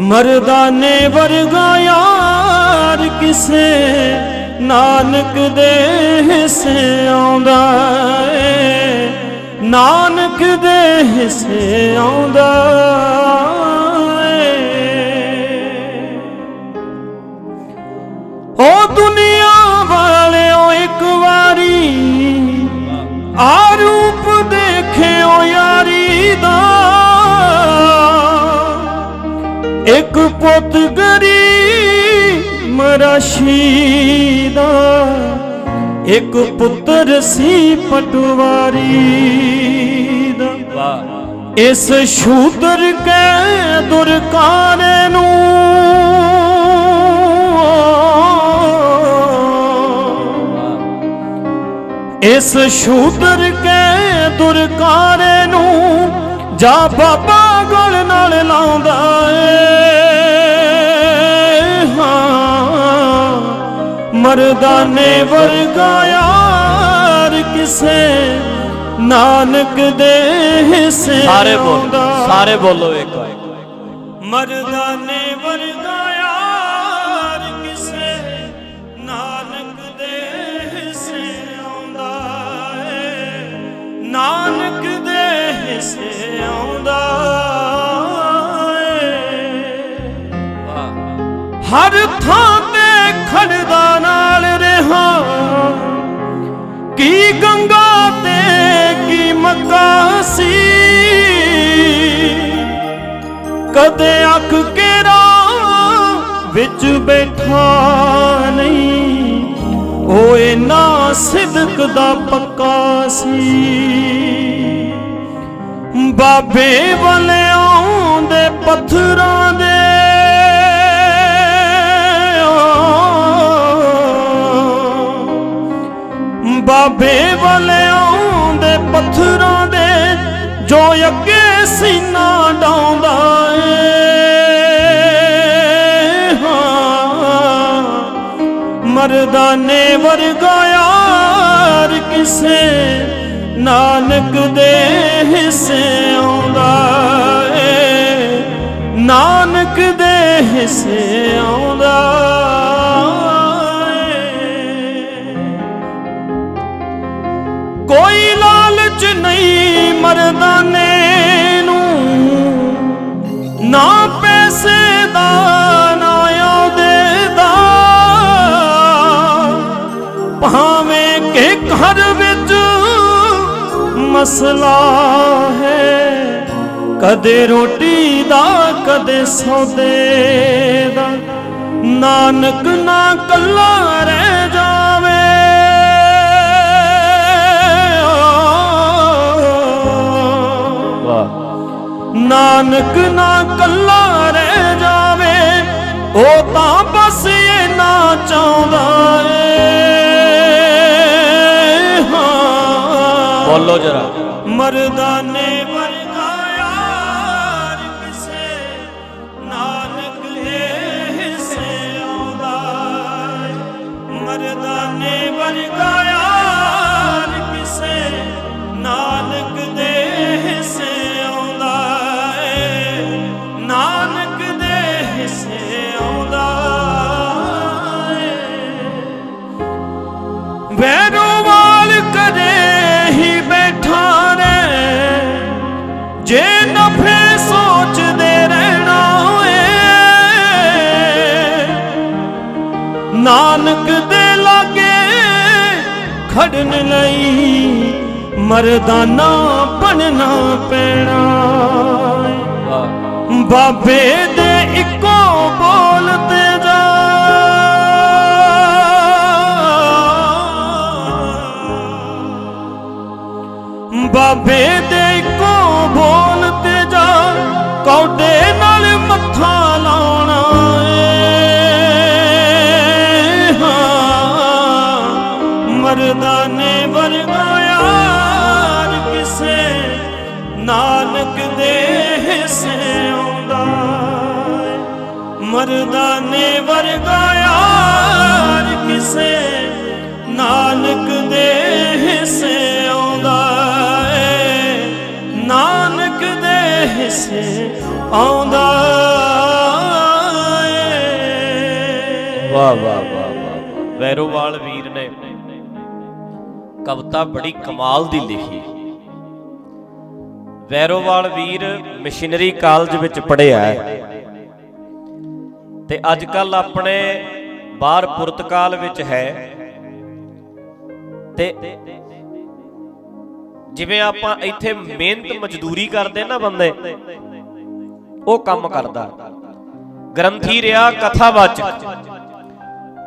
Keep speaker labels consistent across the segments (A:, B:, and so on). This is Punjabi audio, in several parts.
A: ਮਰਦਾਨੇ ਵਰਗਾ ਯਾਰ ਕਿਸੇ ਨਾਨਕ ਦੇ ਹਿੱਸੇ ਆਉਂਦਾ ਏ। ਨਾਨਕ ਦੇ ਹਿੱਸੇ ਆਉਂਦਾ। ਇੱਕ ਪੁੱਤ ਗਰੀ ਮਰਾਸ਼ੀ ਦਾ ਇੱਕ ਪੁੱਤਰ ਸੀ ਪਟਵਾਰੀ ਦਾ
B: ਵਾਹ
A: ਇਸ ਸ਼ੂਦਰ ਕੇ ਦੁਰਕਾਰੇ ਨੂੰ ਇਸ ਸ਼ੂਦਰ ਕੇ ਦੁਰਕਾਰੇ ਨੂੰ ਜਾ ਬਾਬਾ ਮਰਦਾਨੇ ਵਰਗਾ ਯਾਰ ਕਿਸੇ ਨਾਨਕ ਦੇ ਹਿੱਸੇ
B: ਸਾਰੇ ਬੋਲੋ। ਸਾਰੇ ਬੋਲੋ ਇੱਕ
A: ਮਰਦਾਨੇ ਵਰਗਾ ਯਾਰ ਕਿਸੇ ਨਾਨਕ ਦੇ ਹਿੱਸੇ ਆਉਂਦਾ ਏ। ਨਾਨਕ ਦੇ ਹਿੱਸੇ ਆਉਂਦਾ ਏ। ਹਰ ਥਾਂ ਤੇ ਖੜਦਾ ਨਾਲ ਰਹਾ। ਕੀ ਗੰਗਾ ਤੇ ਕੀ ਮੱਕਾ ਸੀ? ਕਦੇ ਅੱਖ ਕੇਰਾ ਵਿੱਚ ਬੈਠਾ ਨਹੀਂ। ਓਏ ਨਾ ਸਿਦਕ ਦਾ ਪੱਕਾ ਸੀ। ਬਾਬੇ ਵਾਲਿਆਂ ਦੇ ਪੱਥਰਾਂ ਦੇ ਬਾਬੇ ਵਾਲਿਆਂ ਦੇ ਪੱਥਰਾਂ ਦੇ, ਜੋ ਅੱਗੇ ਸੀਨਾ ਡਾਉਂਦਾ ਏ। ਹਾਂ, ਮਰਦਾਨੇ ਵਰਗਾ ਯਾਰ ਕਿਸੇ, ਨਾਨਕ ਦੇ ਹਿੱਸੇ ਆਉਂਦਾ ਏ। ਨਾਨਕ ਦੇ ਹਿੱਸੇ ਮਸਲਾ ਹੈ। ਕਦੇ ਰੋਟੀ ਦਾ ਕਦੇ ਸੌਦੇ ਦਾ। ਨਾਨਕ ਨਾ ਕੱਲਾ ਰਹਿ ਜਾਵੇ।
B: ਵਾਹ।
A: ਨਾਨਕ ਨਾ ਕੱਲਾ ਰਹਿ ਜਾਵੇ। ਉਹ ਤਾਂ ਬਸ ਇਹ ਨਾ ਚਾਹੁੰਦਾ ਏ।
B: ਬੋਲੋ ਜਰਾ।
A: ਮਰਦਾਨੇ ਵਰਗਾ ਨਾਨਕ ਦੇ ਲਾਗੇ ਖੜਨ ਲਈ ਮਰਦਾਨਾ ਬਣਨਾ ਪੈਣਾ। ਬਾਬੇ ਦੇ ਇੱਕੋ ਬੋਲ ਤੇ ਜਾ। ਬਾਬੇ ਦੇ ਨਾਨਕ ਦੇ ਹਿੱਸੇ ਆਉਂਦਾ ਮਰਦਾ ਨੇ ਵਰਗਾ ਯਾਰ ਕਿਸੇ। ਨਾਨਕ ਦੇ ਹਿੱਸੇ ਆਉਂਦਾ ਨਾਨਕ ਦੇ ਹਿੱਸੇ ਆਉਂਦਾ
B: ਵਾਹ ਵਾਹ ਵਾਹ। ਵੈਰੋਵਾਲ ਵੀਰ ਨੇ ਕਵਿਤਾ ਬੜੀ ਕਮਾਲ ਦੀ ਲਿਖੀ। ਵੈਰੋਵਾਲ ਵੀਰ ਮਿਸ਼ਨਰੀ ਕਾਲਜ ਵਿੱਚ ਪੜ੍ਹਿਆ ਹੈ। ਤੇ ਅੱਜ ਕੱਲ ਆਪਣੇ ਬਾਹਰ ਪੁਰਤਗਾਲ ਵਿੱਚ ਹੈ। ਤੇ ਜਿਵੇਂ ਆਪਾਂ ਇੱਥੇ ਮਿਹਨਤ ਮਜ਼ਦੂਰੀ ਕਰਦੇ ਨਾ ਬੰਦੇ, ਉਹ ਕੰਮ ਕਰਦਾ। ਗ੍ਰੰਥੀ ਰਿਹਾ ਕਥਾਵਾਚਕ।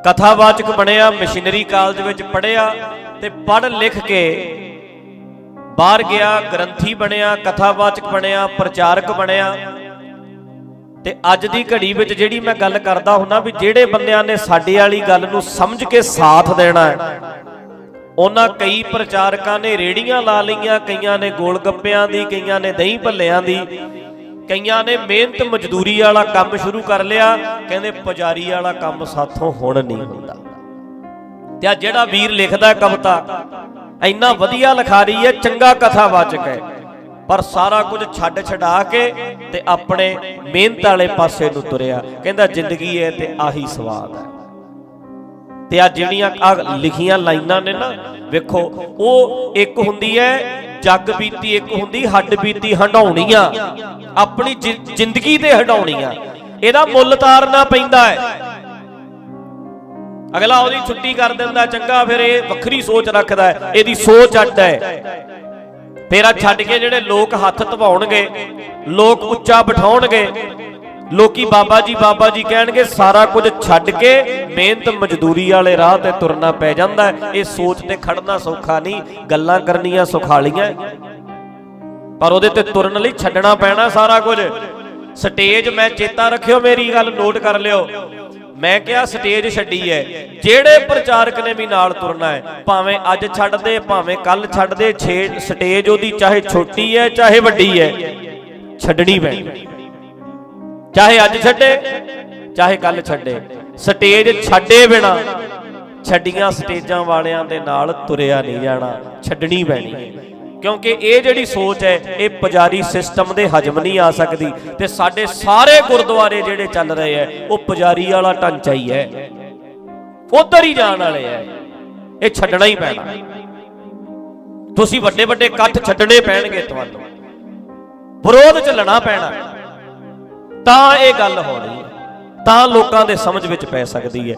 B: ਕਥਾਵਾਚਕ ਬਣਿਆ, ਮਿਸ਼ਨਰੀ ਕਾਲਜ ਵਿੱਚ ਪੜ੍ਹਿਆ ਤੇ ਪੜ੍ਹ ਲਿਖ ਕੇ ਬਾਹਰ ਗਿਆ, ਗ੍ਰੰਥੀ ਬਣਿਆ, ਕਥਾਵਾਚਕ ਬਣਿਆ, ਪ੍ਰਚਾਰਕ ਬਣਿਆ। ਤੇ ਅੱਜ ਦੀ ਘੜੀ ਵਿੱਚ ਜਿਹੜੀ ਮੈਂ ਗੱਲ ਕਰਦਾ ਹੁੰਨਾ ਵੀ ਜਿਹੜੇ ਬੰਦਿਆਂ ਨੇ ਸਾਡੇ ਵਾਲੀ ਗੱਲ ਨੂੰ ਸਮਝ ਕੇ ਸਾਥ ਦੇਣਾ ਹੈ, ਉਹਨਾਂ ਕਈ ਪ੍ਰਚਾਰਕਾਂ ਨੇ ਰੇੜੀਆਂ ਲਾ ਲਈਆਂ, ਕਈਆਂ ਨੇ ਗੋਲ ਗੱਪਿਆਂ ਦੀ, ਕਈਆਂ ਨੇ ਦਹੀਂ ਭੱਲਿਆਂ ਦੀ, ਕਈਆਂ ਨੇ ਮਿਹਨਤ ਮਜ਼ਦੂਰੀ ਵਾਲਾ ਕੰਮ ਸ਼ੁਰੂ ਕਰ ਲਿਆ, ਕਹਿੰਦੇ ਪੁਜਾਰੀ ਵਾਲਾ ਕੰਮ ਸਾਥੋਂ ਹੁਣ ਨਹੀਂ ਹੁੰਦਾ। ਤੇ ਆ ਜਿਹੜਾ ਵੀਰ ਲਿਖਦਾ ਕਵਿਤਾ ਇੰਨਾ ਵਧੀਆ ਲਿਖਾਰੀ ਹੈ ਚੰਗਾ ਕਥਾਵਾਚਕ ਹੈ ਪਰ ਸਾਰਾ ਕੁਝ ਛੱਡ ਛਡਾ ਕੇ ਤੇ ਆਪਣੇ ਮਿਹਨਤ ਵਾਲੇ ਪਾਸੇ ਨੂੰ ਤੁਰਿਆ। ਕਹਿੰਦਾ ਜ਼ਿੰਦਗੀ ਹੈ ਤੇ ਆਹੀ ਸਵਾਦ ਹੈ ਤੇ ਆ ਜਿਹੜੀਆਂ ਆ ਲਿਖੀਆਂ ਲਾਈਨਾਂ ਨੇ ਨਾ, ਵੇਖੋ, ਉਹ ਇੱਕ ਹੁੰਦੀ ਹੈ ਜੱਗ ਬੀਤੀ ਇੱਕ ਹੁੰਦੀ, ਹੱਡ ਬੀਤੀ ਹੰਡਾਉਣੀਆਂ ਆਪਣੀ ਜਿ- ਜ਼ਿੰਦਗੀ ਤੇ ਹੰਡਾਉਣੀਆਂ ਇਹਦਾ ਮੁੱਲ ਤਾਰਨਾ ਪੈਂਦਾ ਹੈ ਅਗਲਾ ਉਹਦੀ ਛੁੱਟੀ ਕਰ ਦਿੰਦਾ, ਚੰਗਾ ਫਿਰ ਇਹ ਵੱਖਰੀ ਸੋਚ ਰੱਖਦਾ ਹੈ, ਇਹਦੀ ਸੋਚ ਅੱਡ ਹੈ। ਤੇਰਾ ਛੱਡ ਕੇ ਜਿਹੜੇ ਲੋਕ ਹੱਥ ਧਵਾਉਣਗੇ, ਲੋਕ ਉੱਚਾ ਬਿਠਾਉਣਗੇ, ਲੋਕੀ ਬਾਬਾ ਜੀ ਬਾਬਾ ਜੀ ਕਹਿਣਗੇ, ਸਾਰਾ ਕੁਝ ਛੱਡ ਕੇ ਮਿਹਨਤ ਮਜ਼ਦੂਰੀ ਵਾਲੇ ਰਾਹ ਤੇ ਤੁਰਨਾ ਪੈ ਜਾਂਦਾ ਇਹ ਸੋਚ ਤੇ ਖੜਨਾ ਸੌਖਾ ਨਹੀਂ, ਗੱਲਾਂ ਕਰਨੀਆਂ ਸੁਖਾਲੀਆਂ। ਪਰ ਉਹਦੇ ਤੇ ਤੁਰਨ ਲਈ ਛੱਡਣਾ ਪੈਣਾ ਸਾਰਾ ਕੁਝ। ਸਟੇਜ ਮੈਂ ਚੇਤਾ ਰੱਖਿਓ, ਮੇਰੀ ਗੱਲ ਨੋਟ ਕਰ ਲਿਓ। ਮੈਂ ਕਿਹਾ ਸਟੇਜ ਛੱਡੀ ਹੈ ਜਿਹੜੇ ਪ੍ਰਚਾਰਕ ਨੇ ਵੀ ਨਾਲ ਤੁਰਨਾ ਹੈ ਭਾਵੇਂ ਅੱਜ ਛੱਡ ਦੇ, ਭਾਵੇਂ ਕੱਲ ਛੱਡ ਦੇ, ਛੇ ਸਟੇਜ ਉਹਦੀ ਚਾਹੇ ਛੋਟੀ ਹੈ ਚਾਹੇ ਵੱਡੀ ਹੈ ਛੱਡਣੀ ਪੈਣੀ। ਚਾਹੇ ਅੱਜ ਛੱਡੇ, ਚਾਹੇ ਕੱਲ ਛੱਡੇ। ਸਟੇਜ ਛੱਡੇ ਬਿਨਾ ਛੱਡੀਆਂ ਸਟੇਜਾਂ ਵਾਲਿਆਂ ਦੇ ਨਾਲ ਤੁਰਿਆ ਨਹੀਂ ਜਾਣਾ, ਛੱਡਣੀ ਪੈਣੀ। ਕਿਉਂਕਿ ਇਹ ਜਿਹੜੀ ਸੋਚ ਹੈ, ਇਹ ਪੁਜਾਰੀ ਸਿਸਟਮ ਦੇ ਹਜਮ ਨਹੀਂ ਆ ਸਕਦੀ ਤੇ ਸਾਡੇ ਸਾਰੇ ਗੁਰਦੁਆਰੇ ਜਿਹੜੇ ਚੱਲ ਰਹੇ ਹੈ, ਉਹ ਪੁਜਾਰੀ ਵਾਲਾ ਢਾਂਚਾ ਹੀ ਹੈ। ਉਧਰ ਹੀ ਜਾਣ ਵਾਲੇ ਹੈ। ਇਹ ਛੱਡਣਾ ਹੀ ਪੈਣਾ। ਤੁਸੀਂ ਵੱਡੇ ਵੱਡੇ ਇਕੱਠ ਛੱਡਣੇ ਪੈਣਗੇ ਤੁਹਾਨੂੰ। ਵਿਰੋਧ ਝੱਲਣਾ ਪੈਣਾ। ਤਾਂ ਇਹ ਗੱਲ ਹੋਣੀ ਹੈ। ਤਾਂ ਲੋਕਾਂ ਦੇ ਸਮਝ ਵਿੱਚ ਪੈ ਸਕਦੀ ਹੈ।